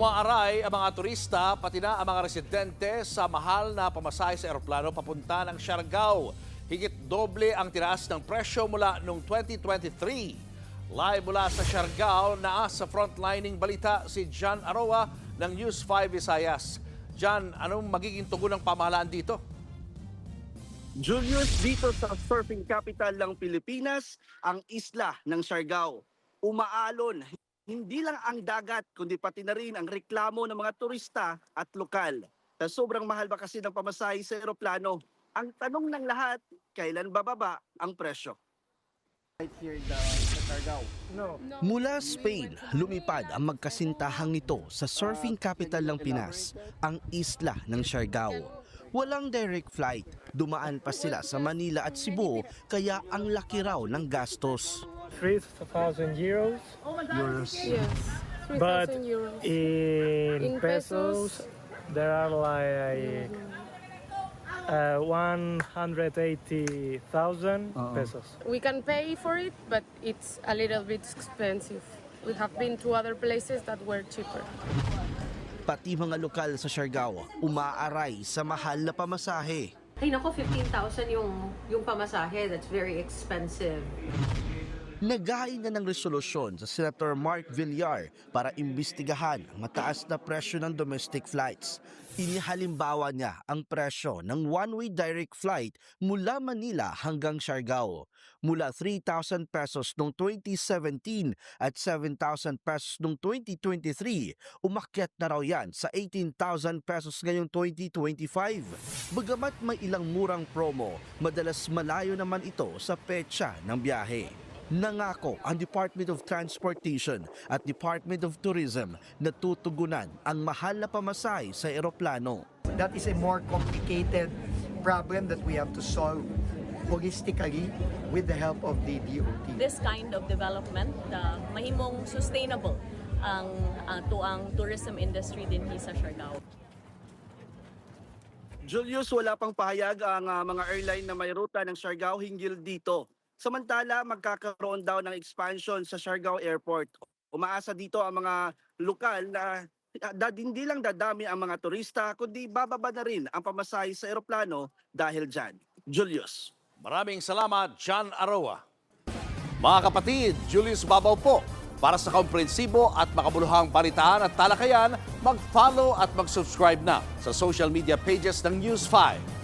Umaaray ang mga turista pati na ang mga residente sa mahal na pamasahe sa eroplano papunta ng Siargao. Higit doble ang tinaas ng presyo mula noong 2023. Live mula sa Siargao na sa frontlining balita si John Aroa ng News 5 Visayas. John, anong magiging tugon ng pamahalaan dito? Julius, dito sa surfing capital ng Pilipinas, ang isla ng Siargao. Umaalon, hindi lang ang dagat, kundi pati na rin ang reklamo ng mga turista at lokal. Sa sobrang mahal ba kasi ng pamasahe sa eroplano? Ang tanong ng lahat, kailan bababa ang presyo? Right here. No. Mula Spain, lumipad ang magkasintahang ito sa surfing capital ng Pinas, ang isla ng Siargao. Walang direct flight, dumaan pa sila sa Manila at Cebu kaya ang laki raw ng gastos. 3,000 euros. Euros. Yes, But 3,000 euros. in, In pesos, pesos, there are like uh, 180,000 pesos. We can pay for it, but it's a little bit expensive. We have been to other places that were cheaper. Pati mga lokal sa Siargao, umaaray sa mahal na pamasahe. Ay nako, 15,000 yung, yung pamasahe. That's very expensive. Naghain na ng resolusyon sa Senator Mark Villar para imbestigahan ang mataas na presyo ng domestic flights. Inihalimbawa niya ang presyo ng one-way direct flight mula Manila hanggang Siargao. Mula 3,000 pesos noong 2017 at 7,000 pesos noong 2023, umakyat na raw yan sa 18,000 pesos ngayong 2025. Bagamat may ilang murang promo, madalas malayo naman ito sa petsa ng biyahe. Nangako ang Department of Transportation at Department of Tourism na tutugunan ang mahal na pamasay sa eroplano. that is a more complicated problem that we have to solve holistically with the help of the DOT. this kind of development uh, mahimong sustainable ang uh, to ang tourism industry din sa Siargao. Julius, wala pang pahayag ang ah, mga airline na may ruta ng Siargao hinggil dito. Samantala, magkakaroon daw ng expansion sa Siargao Airport. Umaasa dito ang mga lokal na dad, hindi lang dadami ang mga turista, kundi bababa na rin ang pamasahe sa eroplano dahil dyan. Julius. Maraming salamat, John Aroa. Mga kapatid, Julius Babaw po. Para sa komprehensibo at makabuluhang balitaan at talakayan, mag-follow at mag-subscribe na sa social media pages ng News 5.